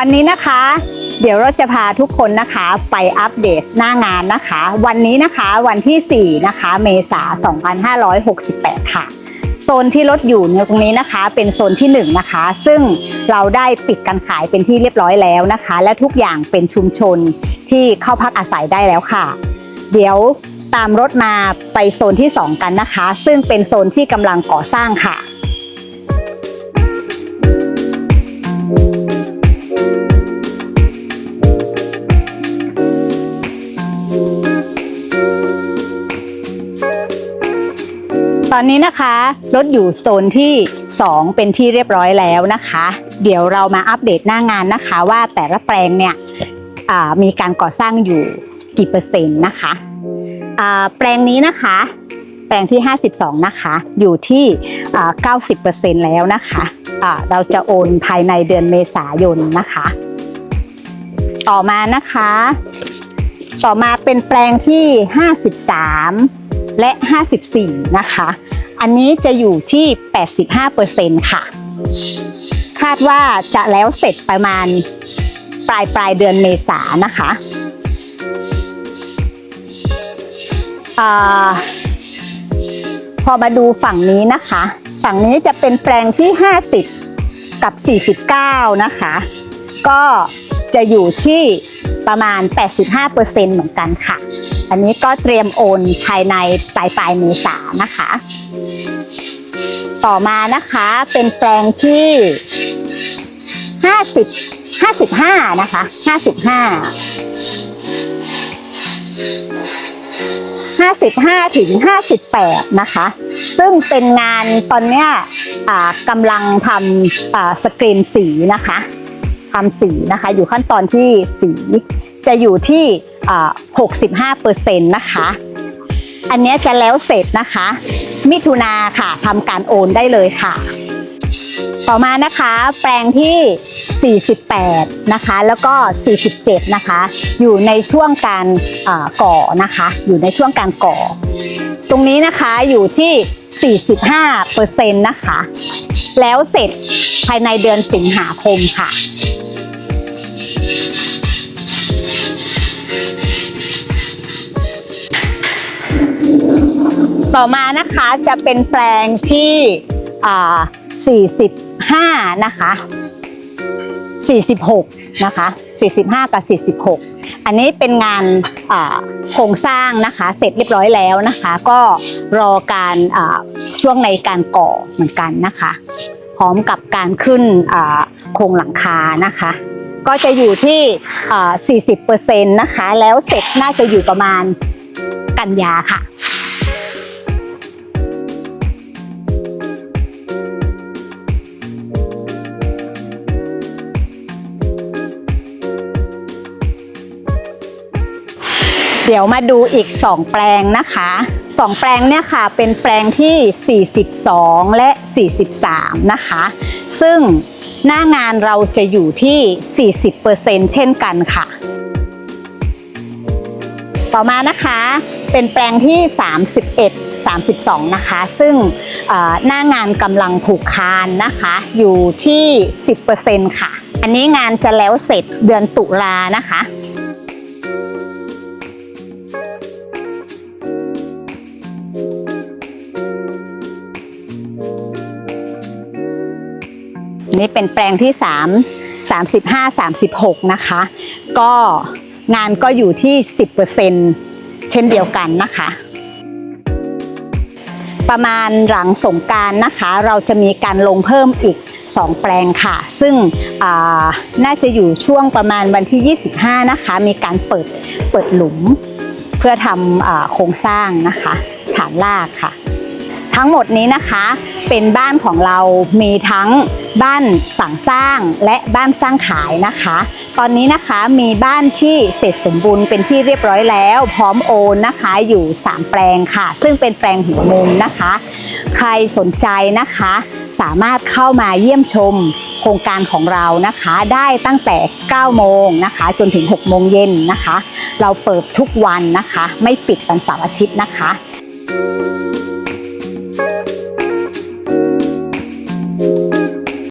วันนี้นะคะ เดี๋ยวเราจะพาทุกคนนะคะไปอัปเดตหน้างานนะคะ วันนี้นะคะวันที่ 4 นะคะ เมษายน2568 ค่ะ โซนที่รถอยู่เนี่ยตรงนี้นะคะ เป็นโซนที่ 1 นะคะ ซึ่งเราได้ปิดการขายเป็นที่เรียบร้อยแล้วนะคะ และทุกอย่างเป็นชุมชนที่เข้าพักอาศัยได้แล้วค่ะ เดี๋ยวตามรถมาไปโซนที่ 2 กันนะคะ ซึ่งเป็นโซนที่กำลังก่อสร้างค่ะ ตอนนี้นะคะรถอยู่โซนที่ 2 เป็นที่เรียบร้อยแล้วนะคะ เดี๋ยวเรามาอัปเดตหน้างานนะคะว่าแต่ละแปลงเนี่ยมีการก่อสร้างอยู่กี่เปอร์เซ็นต์นะคะแปลงนี้นะคะ แปลงที่ 52 นะคะ อยู่ที่อ่า90%แล้วนะคะเราจะโอนภายในเดือนเมษายนนะคะ ต่อมานะคะ ต่อมาเป็นแปลงที่ 53 และ 54 นะคะ อันนี้จะอยู่ที่ 85%ค่ะ คาดว่าจะแล้วเสร็จประมาณปลายปลายเดือนเมษานะคะอพอมาดูฝั่งนี้นะคะ ฝั่งนี้จะเป็นแปลงที่ 50 กับ 49 นะคะ ก็จะอยู่ที่ประมาณ 85%เหมือนกันค่ะ อันนี้ก็เตรียมโอนภายในปลายปลายเมษานะคะ ต่อมานะคะเป็นแปลงที่ 50 55 นะคะ 55 55 ถึง 58 นะคะ ซึ่งเป็นงานตอนเนี้ยอ่ากำลังทำอ่าสกรีนสีนะคะทำสีนะคะ อยู่ขั้นตอนที่สีจะอยู่ที่ 65%นะคะ อันนี้จะแล้วเสร็จนะคะ มิถุนาค่ะทำการโอนได้เลยค่ะ ต่อมานะคะแปลงที่ 48 นะคะ แล้วก็ 47 นะคะ อยู่ในช่วงการก่อนะคะ อยู่ในช่วงการก่อ ตรงนี้นะคะอยู่ที่ 45%นะคะ แล้วเสร็จภายในเดือนสิงหาคมค่ะ ต่อมานะคะจะเป็นแปลงที่ 45 นะคะ 46 นะคะ 45 กับ 46 อันนี้เป็นงานโครงสร้างนะคะเสร็จเรียบร้อยแล้วนะคะ ก็รอการช่วงในการก่อเหมือนกันนะคะ พร้อมกับการขึ้นโครงหลังคานะคะก็จะอยู่ที่อ่า40%นะคะ แล้วเสร็จน่าจะอยู่ประมาณกันยาค่ะ เดี๋ยวมาดูอีก 2 แปลงนะคะ 2 แปลงเนี่ยค่ะเป็นแปลงที่ 42 และ 43 นะคะ ซึ่งหน้างานเราจะอยู่ที่ 40%เช่นกันค่ะ ต่อมานะคะเป็นแปลงที่ 31 32 นะคะ ซึ่งหน้างานกำลังผูกคานนะคะ อยู่ที่ 10%ค่ะ อันนี้งานจะแล้วเสร็จเดือนตุลานะคะ นี่เป็นแปลงที่ 3 35 36 นะคะ ก็งานก็อยู่ที่ 10%เช่นเดียวกันนะคะ ประมาณหลังสงการนะคะ เราจะมีการลงเพิ่มอีก 2 แปลงค่ะ ซึ่งน่าจะอยู่ช่วงประมาณวันที่ 25 นะคะ มีการเปิดเปิดหลุม เพื่อทำโครงสร้างนะคะฐานรากค่ะ ทั้งหมดนี้นะคะเป็นบ้านของเรามีทั้ง บ้านสั่งสร้างและบ้านสร้างขายนะคะ ตอนนี้นะคะมีบ้านที่เสร็จสมบูรณ์เป็นที่เรียบร้อยแล้ว พร้อมโอนนะคะอยู่ 3 แปลงค่ะ ซึ่งเป็นแปลงหัวมุมนะคะ ใครสนใจนะคะ สามารถเข้ามาเยี่ยมชมโครงการของเรานะคะได้ตั้งแต่ 9 โมงนะคะ จนถึง 6 โมงเย็นนะคะ เราเปิดทุกวันนะคะ ไม่ปิดวันเสาร์อาทิตย์นะคะ